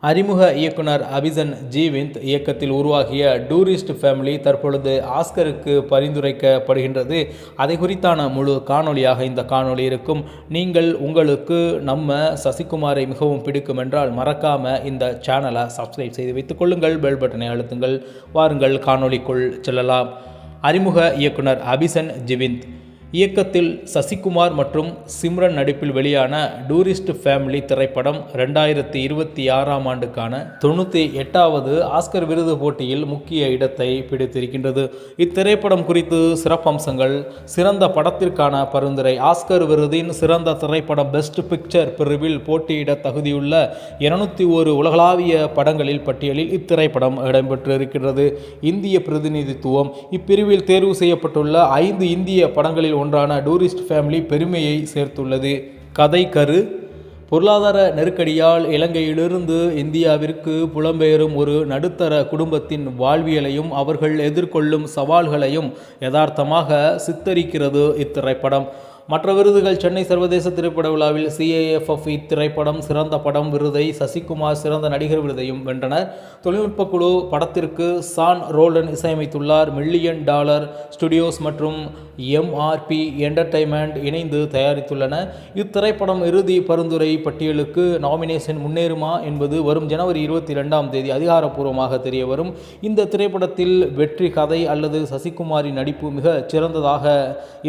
அறிமுக இயக்குனர் அபிசன் ஜீவிந்த் இயக்கத்தில் உருவாகிய டூரிஸ்ட் ஃபேமிலி தற்பொழுது ஆஸ்கருக்கு பரிந்துரைக்கப்படுகின்றது. அதை குறித்தான முழு காணொளியாக இந்த காணொளி இருக்கும். நீங்கள் உங்களுக்கு நம்ம சசிகுமாரை மிகவும் பிடிக்கும் என்றால் மறக்காம இந்த சேனலை சப்ஸ்கிரைப் செய்து வைத்துக் கொள்ளுங்கள். பெல் பட்டனை அழுத்துங்கள். வாருங்கள் காணொளிக்குள் செல்லலாம். அறிமுக இயக்குனர் அபிசன் ஜிவிந்த். இயக்கத்தில் சசிகுமார் மற்றும் சிம்ரன் நடிப்பில் வெளியான டூரிஸ்ட் ஃபேமிலி திரைப்படம் ரெண்டாயிரத்தி இருபத்தி ஆறாம் ஆண்டுக்கான தொண்ணூற்றி எட்டாவது ஆஸ்கர் விருது போட்டியில் முக்கிய இடத்தை பிடித்திருக்கின்றது. இத்திரைப்படம் குறித்து சிறப்பம்சங்கள் சிறந்த படத்திற்கான பரிந்துரை ஆஸ்கர் விருதின் சிறந்த திரைப்படம் பெஸ்ட் பிக்சர் பிரிவில் போட்டியிட தகுதியுள்ள இருநூத்தி ஒரு உலகளாவிய படங்களில் பட்டியலில் இத்திரைப்படம் இடம்பெற்றிருக்கிறது இந்திய பிரதிநிதித்துவம் இப்பிரிவில் தேர்வு செய்யப்பட்டுள்ள ஐந்து இந்திய படங்களில் ஒன்றான டூரிஸ்ட் ஃபேமிலி பெருமையை சேர்த்துள்ளது. கதை கரு. பொருளாதார நெருக்கடியால் இலங்கையிலிருந்து இந்தியாவிற்கு புலம்பெயரும் ஒரு நடுத்தர குடும்பத்தின் வாழ்வியலையும் அவர்கள் எதிர்கொள்ளும் சவால்களையும் யதார்த்தமாக சித்தரிக்கிறது இத்திரைப்படம். மற்ற விருதுகள் சென்னை சர்வதேச திரைப்பட விழாவில் சிஏஎஃப்எஃப் இத்திரைப்படம் சிறந்த படம் விருதை சசிகுமார் சிறந்த நடிகர் விருதையும் வென்றனர். தொழில்நுட்ப குழு படத்திற்கு சான் ரோல்டன் இசையமைத்துள்ளார். மில்லியன் டாலர் ஸ்டுடியோஸ் மற்றும் எம்ஆர்பி என்டர்டைன்மெண்ட் இணைந்து தயாரித்துள்ளன இத்திரைப்படம் இறுதி பரிந்துரை பட்டியலுக்கு நாமினேஷன் முன்னேறுமா என்பது வரும் ஜனவரி இருபத்தி ரெண்டாம் தேதி அதிகாரப்பூர்வமாக தெரிய வரும் இந்த திரைப்படத்தில் வெற்றி கதை அல்லது சசிகுமாரின் நடிப்பு மிக சிறந்ததாக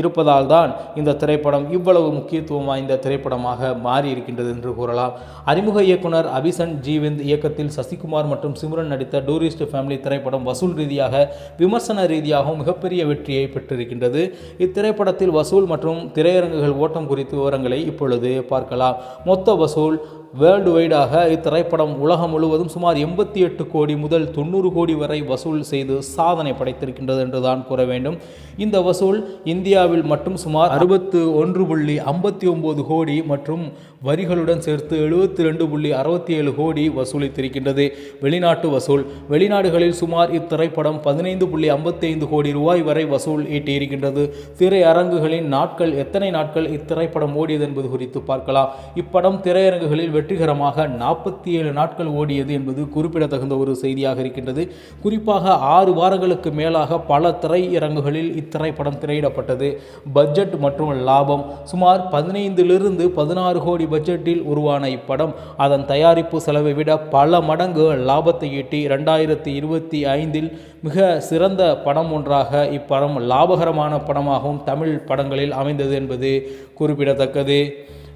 இருப்பதால் தான் இந்த திரைப்படம் இவ்வளவு முக்கியத்துவம் வாய்ந்த திரைப்படமாக மாறி இருக்கின்றது என்று கூறலாம். அறிமுக இயக்குனர் அபிசன் ஜீவிந்த் இயக்கத்தில் சசிகுமார் மற்றும் சிம்ரன் நடித்த டூரிஸ்ட் ஃபேமிலி திரைப்படம் வசூல் ரீதியாக விமர்சன ரீதியாகவும் மிகப்பெரிய வெற்றியை பெற்றிருக்கின்றது. இத்திரைப்படத்தில் வசூல் மற்றும் திரையரங்குகள் ஓட்டம் குறித்து விவரங்களை இப்பொழுது பார்க்கலாம். மொத்த வசூல் வேர்ல்டு வைடாக இத்திரைப்படம் உலகம் முழுவதும் சுமார் எண்பத்தி எட்டு கோடி முதல் தொண்ணூறு கோடி வரை வசூல் செய்து சாதனை படைத்திருக்கின்றது என்றுதான் கூற வேண்டும். இந்த வசூல் இந்தியாவில் மட்டும் சுமார் அறுபத்து ஒன்று புள்ளி ஐம்பத்தி ஒம்பது கோடி மற்றும் வரிகளுடன் சேர்த்து எழுபத்தி ரெண்டு புள்ளி அறுபத்தி ஏழு கோடி வசூலித்திருக்கின்றது. வெளிநாட்டு வசூல். வெளிநாடுகளில் சுமார் இத்திரைப்படம் பதினைந்து புள்ளி ஐம்பத்தி ஐந்து கோடி ரூபாய் வரை வசூல் ஈட்டியிருக்கின்றது. திரையரங்குகளின் நாட்கள் எத்தனை நாட்கள் இத்திரைப்படம் ஓடியது என்பது குறித்து பார்க்கலாம். இப்படம் திரையரங்குகளில் வெற்றிகரமாக நாற்பத்தி ஏழு நாட்கள் ஓடியது என்பது குறிப்பிடத்தகுந்த ஒரு செய்தியாக இருக்கின்றது. குறிப்பாக ஆறு வாரங்களுக்கு மேலாக பல திரையரங்குகளில் இத்திரைப்படம் திரையிடப்பட்டது. பட்ஜெட் மற்றும் லாபம். சுமார் பதினைந்திலிருந்து பதினாறு கோடி பட்ஜெட்டில் உருவான இப்படம். அதன் தயாரிப்பு செலவை விட பல மடங்கு லாபத்தை ஈட்டி ரெண்டாயிரத்தி இருபத்தி ஐந்தில் மிக சிறந்த படம் ஒன்றாக இப்படம் லாபகரமான படமாகவும் தமிழ் படங்களில் அமைந்தது என்பது குறிப்பிடத்தக்கது.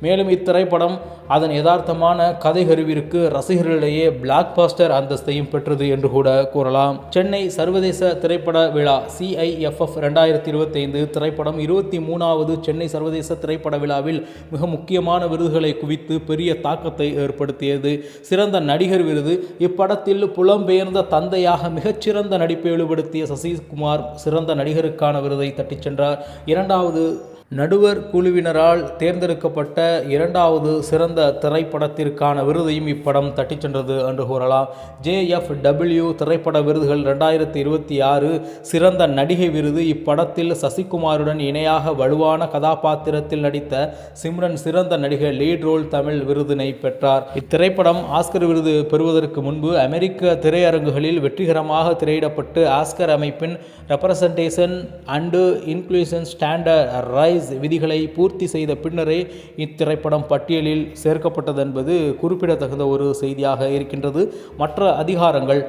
மேலும் இத்திரைப்படம் அதன் யதார்த்தமான கதை கருவிற்கு ரசிகர்களிடையே பிளாக் பாஸ்டர் அந்தஸ்தையும் பெற்றது என்று கூட கூறலாம். சென்னை சர்வதேச திரைப்பட விழா சிஐஎஃப்எஃப் ரெண்டாயிரத்தி இருபத்தி ஐந்து திரைப்படம் இருபத்தி மூணாவது சென்னை சர்வதேச திரைப்பட விழாவில் மிக முக்கியமான விருதுகளை குவித்து பெரிய தாக்கத்தை ஏற்படுத்தியது. சிறந்த நடிகர் விருது இப்படத்தில் புலம்பெயர்ந்த தந்தையாக மிகச்சிறந்த நடிப்பை வெளிப்படுத்திய சசிகுமார் சிறந்த நடிகருக்கான விருதை தட்டிச் சென்றார். இரண்டாவது நடுவர் குழுவினரால் தேர்ந்தெடுக்கப்பட்ட இரண்டாவது சிறந்த திரைப்படத்திற்கான விருதையும் இப்படம் தட்டிச் சென்றது என்று கூறலாம். ஜேஎஃப்டபிள்யூ திரைப்பட விருதுகள் ரெண்டாயிரத்தி இருபத்தி ஆறு சிறந்த நடிகை விருது. இப்படத்தில் சசிகுமாருடன் இணையாக வலுவான கதாபாத்திரத்தில் நடித்த சிம்ரன் சிறந்த நடிகை லீட் ரோல் தமிழ் விருதினை பெற்றார். இத்திரைப்படம் ஆஸ்கர் விருது பெறுவதற்கு முன்பு அமெரிக்க திரையரங்குகளில் வெற்றிகரமாக திரையிடப்பட்டு ஆஸ்கர் அமைப்பின் representation and inclusion standards விதிகளை பூர்த்தி செய்த பின்னரே இத்திரைப்படம் பட்டியலில் சேர்க்கப்பட்டது என்பது குறிப்பிடத்தகுந்த ஒரு செய்தியாக இருக்கின்றது. மற்ற அதிகாரங்கள்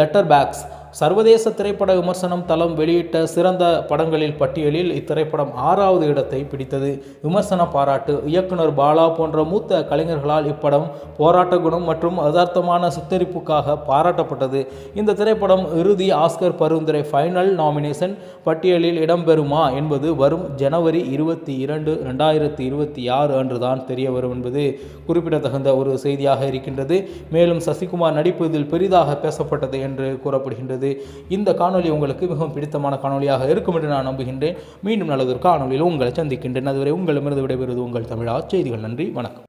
லெட்டர் பேக்ஸ் சர்வதேச திரைப்பட விமர்சனம் தளம் வெளியிட்ட சிறந்த படங்களில் பட்டியலில் இத்திரைப்படம் ஆறாவது இடத்தை பிடித்தது. விமர்சன பாராட்டு இயக்குனர் பாலா போன்ற மூத்த கலைஞர்களால் இப்படம் போராட்ட குணம் மற்றும் யதார்த்தமான சித்தரிப்புக்காக பாராட்டப்பட்டது. இந்த திரைப்படம் இறுதி ஆஸ்கர் பரிந்துரை ஃபைனல் நாமினேஷன் பட்டியலில் இடம்பெறுமா என்பது வரும் ஜனவரி இருபத்தி இரண்டு ரெண்டாயிரத்தி இருபத்தி ஆறு அன்றுதான் தெரிய வரும் என்பது குறிப்பிடத்தகுந்த ஒரு செய்தியாக இருக்கின்றது. மேலும் சசிகுமார் நடிப்பு இதில் பெரிதாக பேசப்பட்டது என்று கூறப்படுகின்றது. இந்த காணொளி உங்களுக்கு மிகவும் பிடித்தமான காணொளியாக இருக்கும் என்று நான் நம்புகின்றேன். மீண்டும் நல்லதொரு காணொளியில் உங்களை சந்திக்கின்றேன். அதுவரை உங்களிடமிருந்து விடைபெறுவது உங்கள் தமிழா. செய்திகள் நன்றி. வணக்கம்.